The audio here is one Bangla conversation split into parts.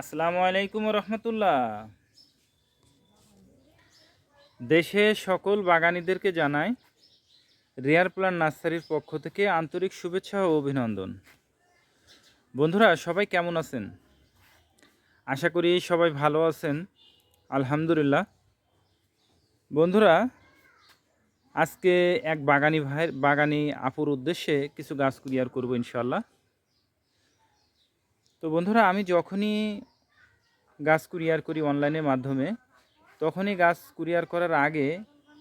আসসালামু আলাইকুম রহমতুল্লাহ দেশে সকল বাগানীদেরকে জানাই, রেয়ার প্লান নার্সারির পক্ষ থেকে আন্তরিক শুভেচ্ছা ও অভিনন্দন। বন্ধুরা, সবাই কেমন আছেন? আশা করি সবাই ভালো আছেন, আলহামদুলিল্লাহ। বন্ধুরা, আজকে এক বাগানি ভাইয়ের বাগানি আপুর উদ্দেশ্যে কিছু গাছ কুরিয়ার করব ইনশাল্লাহ তো বন্ধুরা, আমি যখনই গাছ কুরিয়ার করি অনলাইনের মাধ্যমে, তখনই গাছ কুরিয়ার করার আগে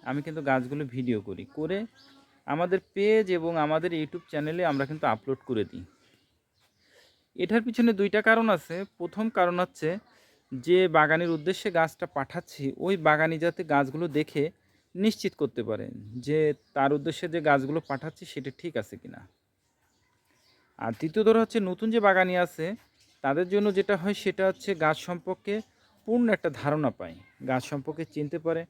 আমি কিন্তু গাছগুলো ভিডিও করি। করে আমাদের পেজ এবং আমাদের ইউটিউব চ্যানেলে আমরা কিন্তু আপলোড করে দিই। এটার পিছনে দুইটা কারণ আছে। প্রথম কারণ হচ্ছে যে বাগানের উদ্দেশ্যে গাছটা পাঠাচ্ছি, ওই বাগানি যাতে গাছগুলো দেখে নিশ্চিত করতে পারে যে তার উদ্দেশ্যে যে গাছগুলো পাঠাচ্ছি সেটা ঠিক আছে কিনা। আর দ্বিতীয়ত হচ্ছে নতুন যে বাগানি আছে তাদের জন্য যেটা হয় সেটা হচ্ছে গাছ সম্পর্কে পূর্ণ একটা ধারণা পায়। গাছ সম্পর্কে চিনতে পারে,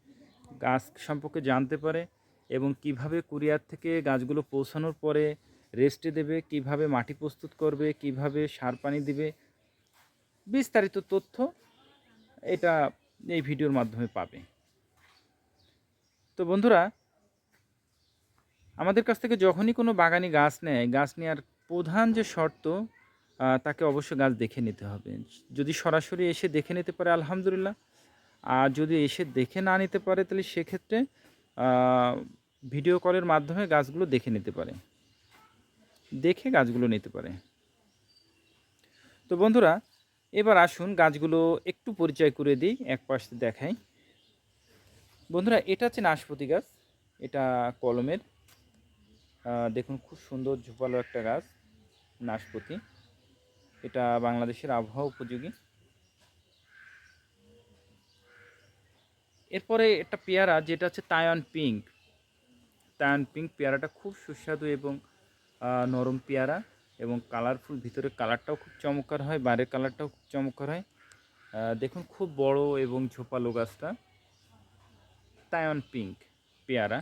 গাছ সম্পর্কে জানতে পারে এবং কীভাবে কুরিয়ার থেকে গাছগুলো পৌঁছানোর পরে রেস্টে দেবে, কীভাবে মাটি প্রস্তুত করবে, কীভাবে সার পানি দেবে, বিস্তারিত তথ্য এটা এই ভিডিওর মাধ্যমে পাবে। তো বন্ধুরা, আমাদের কাছ থেকে যখনই কোনো বাগানি গাছ নেয়, গাছ নেওয়ার প্রধান যে শর্ত তাকে অবশ্যই গাছ দেখে নিতে হবে। যদি সরাসরি এসে দেখে নিতে পারে, আলহামদুলিল্লাহ। আর যদি এসে দেখে না নিতে পারে, তাহলে সেক্ষেত্রে ভিডিও কলের মাধ্যমে গাছগুলো দেখে নিতে পারে। দেখে গাছগুলো নিতে পারে। তো বন্ধুরা, এবার আসুন গাছগুলো একটু পরিচয় করে দিই, এক পাশ দেখাই। বন্ধুরা, এটা হচ্ছে নাশপাতি গাছ, এটা কলমের। দেখুন, খুব সুন্দর ঝোপালো একটা গাছ, নাশপাতি। এটা বাংলাদেশের আবহাওয়া উপযোগী। এরপরে একটা পেয়ারা যেটা হচ্ছে তায়ান পিঙ্ক তায়ান পিঙ্ক পেয়ারাটা খুব সুস্বাদু এবং নরম পেয়ারা এবং কালারফুল ভিতরে কালারটাও খুব চমৎকার হয়, বাইরের কালারটাও খুব চমৎকার হয়। দেখুন খুব বড় এবং ঝোপালো গাছটা। তায়ান পিঙ্ক পেয়ারা।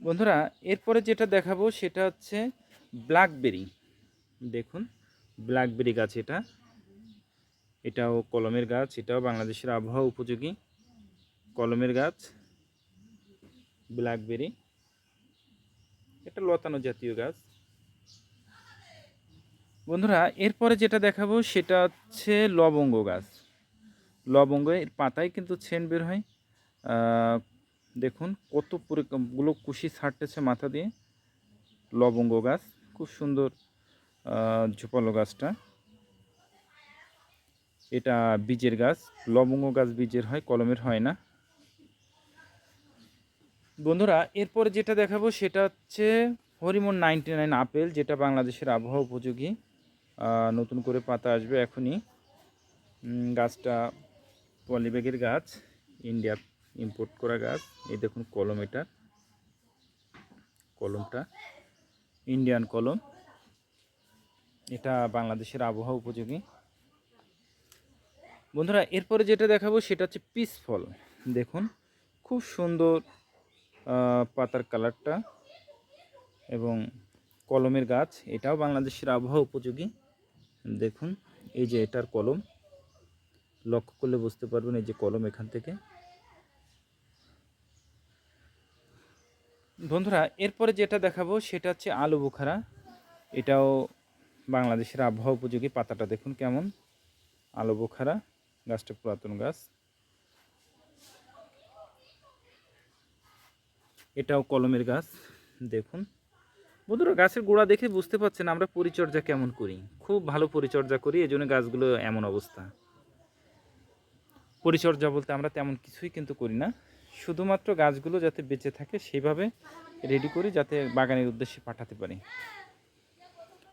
বন্ধুরা, এরপরে যেটা দেখাবো সেটা হচ্ছে ব্ল্যাকবেরি। দেখুন, ব্ল্যাকবেরি গাছ এটা। এটাও কলমের গাছ, এটাও বাংলাদেশের আবহাওয়া উপযোগী। কলমের গাছ, ব্ল্যাকবেরি। এটা লতানো জাতীয় গাছ। বন্ধুরা, এরপরে যেটা দেখাবো সেটা হচ্ছে লবঙ্গ গাছ। লবঙ্গ এর পাতায় কিন্তু ছেন বের হয়। দেখুন কতগুলো কুশি ছাড়তেছে মাথা দিয়ে। লবঙ্গ গাছ, খুব সুন্দর ঝোপালো গাছটা। এটা বীজের গাছ, লবঙ্গ গাছ বীজের হয়, কলমের হয় না। বন্ধুরা, এরপরে যেটা দেখাবো সেটা হচ্ছে হরিমন নাইনটি নাইন আপেল, যেটা বাংলাদেশের আবহাওয়া উপযোগী। নতুন করে পাতা আসবে এখনই। গাছটা পলিব্যাগের গাছ, ইন্ডিয়া ইম্পোর্ট করা গাছ এই দেখুন কলম এটা। কলমটা ইন্ডিয়ান কলম। এটা বাংলাদেশের আবহাওয়া উপযোগী। বন্ধুরা, এরপরে যেটা দেখাবো সেটা হচ্ছে পিস ফল দেখুন, খুব সুন্দর পাতার কালারটা এবং কলমের গাছ, এটাও বাংলাদেশের আবহাওয়া উপযোগী। দেখুন, এই যে এটার কলম। লক্ষ্য করলে বুঝতে পারবেন এই যে কলম এখান থেকে। বন্ধুরা, এরপরে যেটা দেখাবো সেটা হচ্ছে আলু বুখারা। এটাও বাংলাদেশের আবহাওয়া উপযোগী পাতাটা দেখুন কেমন। আলু বুখারা, গাছটা পুরাতন গাছ। এটাও কলমের গাছ, দেখুন। বন্ধুরা, গাছের গোড়া দেখে বুঝতে পারছেন আমরা পরিচর্যা কেমন করি। খুব ভালো পরিচর্যা করি এই জন্য গাছগুলো এমন অবস্থা। পরিচর্যা বলতে আমরা তেমন কিছুই কিন্তু করি না। শুধুমাত্র গাছগুলো যাতে বেঁচে থাকে সেইভাবে রেডি করি যাতে বাগানের উদ্দেশ্যে পাঠাতে পারি।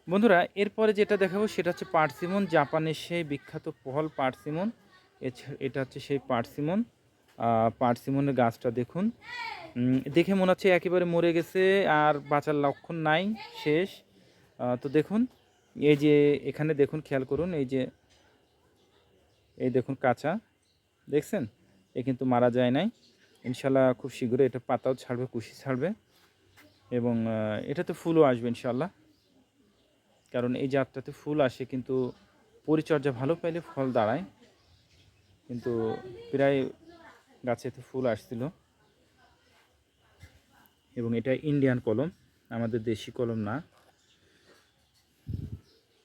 বন্ধুরা, এরপরে যেটা দেখাবো সেটা হচ্ছে পার্সিমন, জাপানের সেই বিখ্যাত পহল পার্সিমন। এটা হচ্ছে সেই পার্সিমন। পার্সিমনের গাছটা দেখুন। দেখে মনে হচ্ছে একেবারে মরে গেছে আর বাঁচার লক্ষণ নাই, শেষ। তো দেখুন, এই যে এখানে দেখুন, খেয়াল করুন, এই যে, এই দেখুন কাঁচা। দেখছেন? এ কিন্তু মারা যায় নাই। ইনশাল্লাহ খুব শীঘ্রই এটা পাতাও ছাড়বে, কুশি ছাড়বে এবং এটাতে ফুলও আসবে ইনশাল্লাহ। কারণ এই জাতটাতে ফুল আসে কিন্তু পরিচর্যা ভালো পাইলে ফল দাঁড়ায়। কিন্তু প্রায় গাছে গাছেতে ফুল আসছিল। এবং এটা ইন্ডিয়ান কলম, আমাদের দেশি কলম না।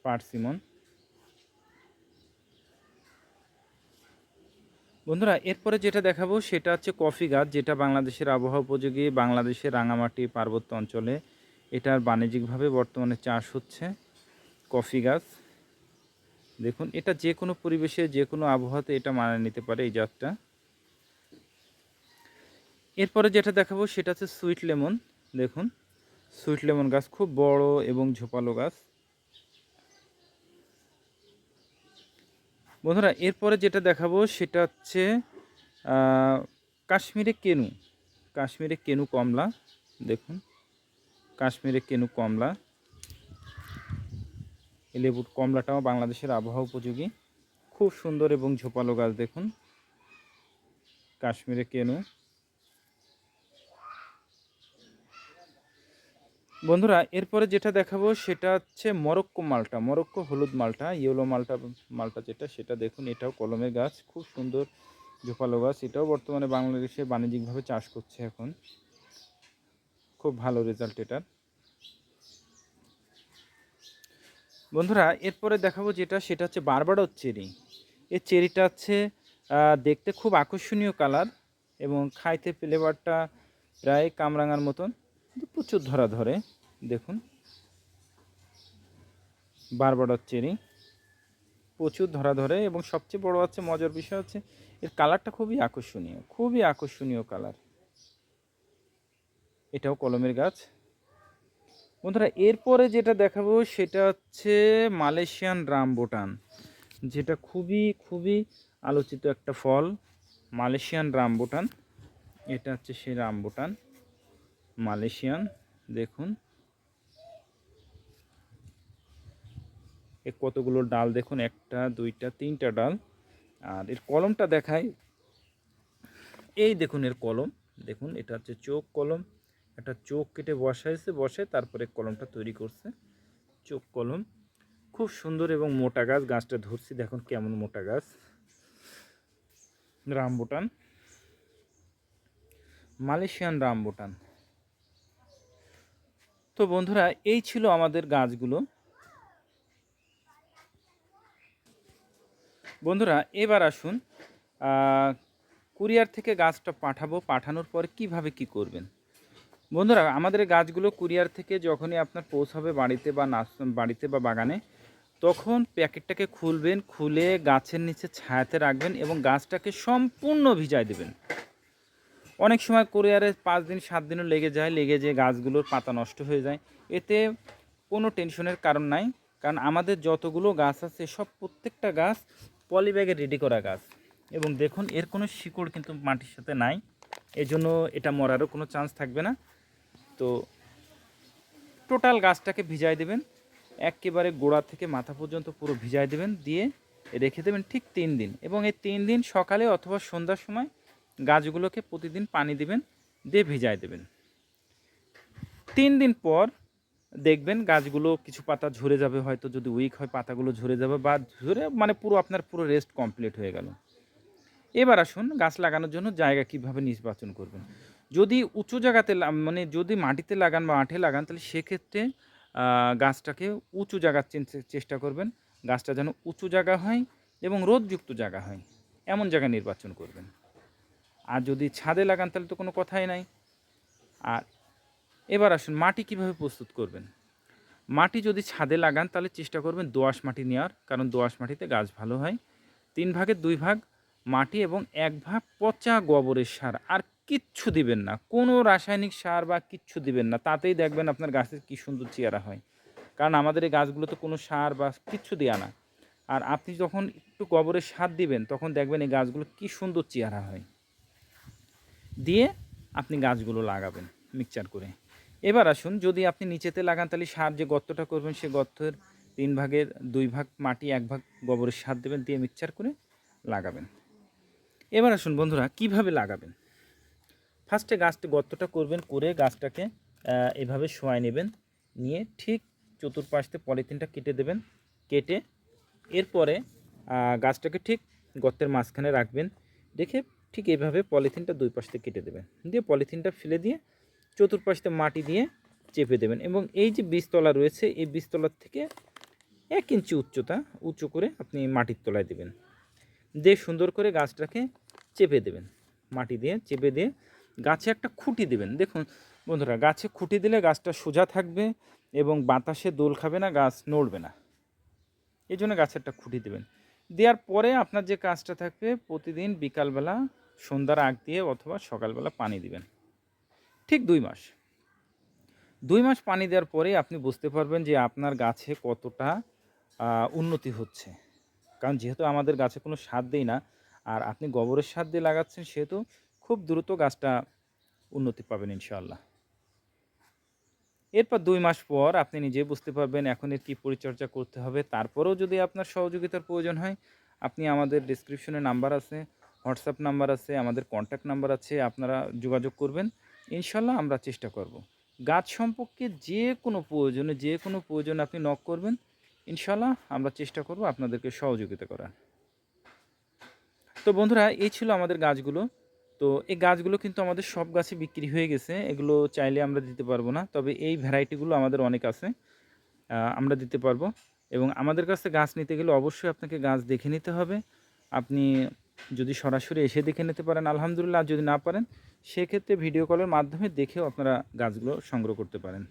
পার্সিমন। বন্ধুরা, এরপরে যেটা দেখাবো সেটা হচ্ছে কফি গাছ, যেটা বাংলাদেশের আবহাওয়া উপযোগী, বাংলাদেশের রাঙামাটি পার্বত্য অঞ্চলে। এটার বাণিজ্যিকভাবে বর্তমানে চাষ হচ্ছে কফি গাছ। দেখুন, এটা যে কোনো পরিবেশে, যে কোনো আবহাওয়াতে এটা মানিয়ে নিতে পারে এই জাতটা। এরপরে যেটা দেখাবো সেটা হচ্ছে সুইট লেমন। দেখুন, সুইট লেমন গাছ খুব বড় এবং ঝোপালো গাছ। বন্ধুরা, এরপরে যেটা দেখাবো সেটা হচ্ছে কাশ্মীরে কেনু। কাশ্মীরে কেনু কমলা, দেখুন। কাশ্মীরে কেনু কমলা। এই লেবুর কমলাটাও বাংলাদেশের আবহাওয়া উপযোগী। খুব সুন্দর এবং ঝোপালো গাছ, দেখুন। কাশ্মীরে কেনু। বন্ধুরা, এরপরে যেটা দেখাবো সেটা হচ্ছে মরক্কো মালটা। মরক্কো হলুদ মালটা, ইয়েলো মালটা মালটা যেটা, সেটা দেখুন, এটাও কলমের গাছ, খুব সুন্দর ঝোপালো গাছ। এটাও বর্তমানে বাংলাদেশে বাণিজ্যিকভাবে চাষ করছে এখন। খুব ভালো রেজাল্ট এটার। বন্ধুরা, এরপরে দেখাবো যেটা, সেটা হচ্ছে বারবাডোর চেরি। এই চেরিটা হচ্ছে দেখতে খুব আকর্ষণীয় কালার এবং খাইতে ফ্লেভারটা প্রায় কামরাঙার মতন। কিন্তু প্রচুর ধরা ধরে, দেখুন। বারবাডোর চেরি, প্রচুর ধরা ধরে এবং সবচেয়ে বড় হচ্ছে, মজার বিষয় হচ্ছে, এর কালারটা খুবই আকর্ষণীয় খুবই আকর্ষণীয় কালার। এটাও কলমের গাছ। বন্ধুরা, এরপরে যেটা দেখাবো, সেটা হচ্ছে মালয়েশিয়ান রামবোটান, যেটা খুবই খুবই আলোচিত একটা ফল, মালয়েশিয়ান রামবোটান। এটা হচ্ছে সেই রামবোটান। মালয়েশিয়ান, দেখুন। এ কতগুলো ডাল দেখুন, একটা, দুইটা, তিনটা ডাল। আর এর কলমটা দেখায় এই দেখুন এর কলম। দেখুন, এটা হচ্ছে চোখ কলম। একটা চোখ কেটে বসাইছে, বসে তারপরে কলমটা তৈরি করছে। চোখ কলম। খুব সুন্দর এবং মোটা গাছ। গাছটা ধরছি, দেখুন কেমন মোটা গাছ। রামবুটান। Malaysian rambutan. তো বন্ধুরা, এই ছিল আমাদের গাছগুলো। বন্ধুরা, এবার আসুন কুরিয়ার থেকে গাছটা পাঠাবো। পাঠানোর পরে কীভাবে কি করবেন? বন্ধুরা, আমাদের গাছগুলো কুরিয়ার থেকে যখনই আপনার পৌঁছাবে বাড়িতে বা নাচ বাড়িতে বা বাগানে, তখন প্যাকেটটাকে খুলবেন, খুলে গাছের নিচে ছায়াতে রাখবেন এবং গাছটাকে সম্পূর্ণ ভিজায় দেবেন। অনেক সময় কুরিয়ারে পাঁচ দিন, সাত দিনও লেগে যায়, লেগে যেয়ে গাছগুলোর পাতা নষ্ট হয়ে যায়। এতে কোনো টেনশনের কারণ নাই, কারণ আমাদের যতগুলো গাছ আছে, সব প্রত্যেকটা গাছ পলি ব্যাগে রেডি করা গাছ। এবং দেখুন, এর কোনো শিকড় কিন্তু মাটির সাথে নাই, এজন্য এটা মরারও কোনো চান্স থাকবে না। তো টোটাল গাছটাকে ভিজাই দেবেন, একেবারে গোড়া থেকে মাথা পর্যন্ত পুরো ভিজাই দেবেন, দিয়ে রেখে দেবেন ঠিক তিন দিন। এবং এই তিন দিন সকালে অথবা সন্ধ্যার সময় গাছগুলোকে প্রতিদিন পানি দিবেন, দিয়ে ভিজাই দেবেন। তিন দিন পর দেখবেন গাছগুলো কিছু পাতা ঝরে যাবে, হয়তো যদি উইক হয় পাতাগুলো ঝরে যাবে বা ঝরে মানে পুরো আপনার পুরো রেস্ট কমপ্লিট হয়ে গেল। এবার আসুন গাছ লাগানোর জন্য জায়গা কীভাবে নির্বাচন করবেন। যদি উঁচু জায়গাতে মানে যদি মাটিতে লাগান বা মাঠে লাগান, তাহলে সেক্ষেত্রে গাছটাকে উঁচু জায়গার চেষ্টা করবেন। গাছটা যেন উঁচু জায়গা হয় এবং রোদযুক্ত জায়গা হয়। এমন জায়গা নির্বাচন করবেন। আর যদি ছাদে লাগান, তাহলে তো কোনো কথাই নাই। আর এবার আসুন, মাটি কীভাবে প্রস্তুত করবেন? মাটি যদি ছাদে লাগান, তাহলে চেষ্টা করবেন দোআঁশ মাটি নেওয়ার, কারণ দোআঁশ মাটিতে গাছ ভালো হয়। তিন ভাগের দুই ভাগ মাটি এবং এক ভাগ পচা গোবরের সার, আর কিচ্ছু দিবেন না। কোনো রাসায়নিক সার বা কিচ্ছু দিবেন না। তাতেই দেখবেন আপনার গাছের কী সুন্দর চেহারা হয়। কারণ আমাদের এই গাছগুলোতে কোনো সার বা কিচ্ছু দেওয়া না। আর আপনি যখন একটু গোবরের সার দিবেন, তখন দেখবেন এই গাছগুলো কী সুন্দর চেহারা হয়। দিয়ে আপনি গাছগুলো লাগাবেন মিক্সচার করে। এবার আসুন, যদি আপনি নিচেতে লাগান, তাহলে সার যে গর্তটা করবেন, সে গর্তের তিন ভাগের দুই ভাগ মাটি, এক ভাগ গোবরের সার দেবেন, দিয়ে মিক্সচার করে লাগাবেন। এবার আসুন বন্ধুরা, কীভাবে লাগাবেন? ফার্স্টে গাছটা, গর্তটা করবেন, করে গাছটাকে এভাবে শোয়াই নেবেন, নিয়ে ঠিক চতুর্পাশতে পলিথিনটা কেটে দেবেন, কেটে এরপরে গাছটাকে ঠিক গর্তের মাঝখানে রাখবেন। রেখে ঠিক এইভাবে পলিথিনটা দুই পাশ থেকে কেটে দেবেন। দিয়ে পলিথিনটা ফেলে দিয়ে চতুর্পাশতে মাটি দিয়ে চেপে দেবেন এবং এই যে বীজতলা রয়েছে, এই বীজতলার থেকে এক ইঞ্চি উচ্চতা উঁচু করে আপনি মাটির তলায় দেবেন। দিয়ে সুন্দর করে গাছটাকে চেপে দেবেন। মাটি দিয়ে চেপে দিয়ে গাছে একটা খুঁটি দেবেন। দেখুন বন্ধুরা, গাছে খুঁটি দিলে গাছটা সোজা থাকবে এবং বাতাসে দোল খাবে না, গাছ নড়বে না। এই জন্য গাছে একটা খুঁটি দেবেন। দেওয়ার পরে আপনার যে কাজটা থাকবে, প্রতিদিন বিকালবেলা সন্ধ্যার আগ দিয়ে অথবা সকালবেলা পানি দিবেন। ঠিক দুই মাস। দুই মাস পানি দেওয়ার পরে আপনি বুঝতে পারবেন যে আপনার গাছে কতটা উন্নতি হচ্ছে। কারণ যেহেতু আমাদের গাছে কোনো সার দেই না, আর আপনি গোবরের সার দিয়ে লাগাচ্ছেন, সেহেতু খুব দ্রুত গাছটা উন্নতি পাবেন ইনশাআল্লাহ। এরপর দুই মাস পর আপনি নিজে বুঝতে পারবেন এখন এর কী পরিচর্যা করতে হবে। তারপরেও যদি আপনার সহযোগিতার প্রয়োজন হয়, আপনি আমাদের ডিসক্রিপশনে নাম্বার আছে। হোয়াটসঅ্যাপ নাম্বার আছে, আমাদের কন্ট্যাক্ট নাম্বার আছে, আপনারা যোগাযোগ করবেন। ইনশাল্লাহ আমরা চেষ্টা করব। গাছ সম্পর্কে যে কোনো প্রয়োজনে, যে কোনো প্রয়োজনে আপনি নক করবেন। ইনশাল্লাহ আমরা চেষ্টা করব আপনাদেরকে সহযোগিতা করার। তো বন্ধুরা, এই ছিল আমাদের গাছগুলো। তো এই গাছগুলো কিন্তু আমাদের সব গাছে বিক্রি হয়ে গেছে। এগুলো চাইলে আমরা দিতে পারব না, তবে এই ভ্যারাইটিগুলো আমাদের অনেক আছে আমরা দিতে পারব। এবং আমাদের কাছে গাছ নিতে গেলে অবশ্যই আপনাকে গাছ দেখে নিতে হবে। আপনি যদি সরাসরি এসে দেখে নিতে পারেন, আলহামদুলিল্লাহ যদি না পারেন, সেক্ষেত্রে ভিডিও কলের মাধ্যমে দেখেও আপনারা গাছগুলো সংগ্রহ করতে পারেন।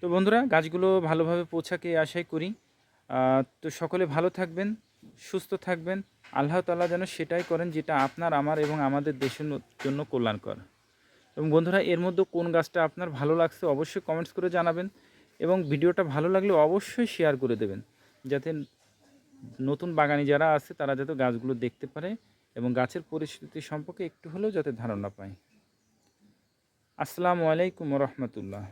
তো বন্ধুরা, গাছগুলো ভালোভাবে পৌঁছাকে আশাই করি। তো সকলে ভালো থাকবেন, সুস্থ থাকবেন। আল্লাহ তাআলা যেন সেটাই করেন যেটা আপনার, আমার এবং আমাদের দেশের জন্য কল্যাণকর। এবং বন্ধুরা, এর মধ্যে কোন গাছটা আপনার ভালো লাগছে অবশ্যই কমেন্টস করে জানাবেন এবং ভিডিওটা ভালো লাগলে অবশ্যই শেয়ার করে দেবেন, যাতে নতুন বাগানি যারা আছে, তারা যাতে গাছগুলো দেখতে পারে এবং গাছের পরিস্থিতি সম্পর্কে একটু হলেও যাতে ধারণা পায়। আসসালামু আলাইকুম রহমতুল্লাহ।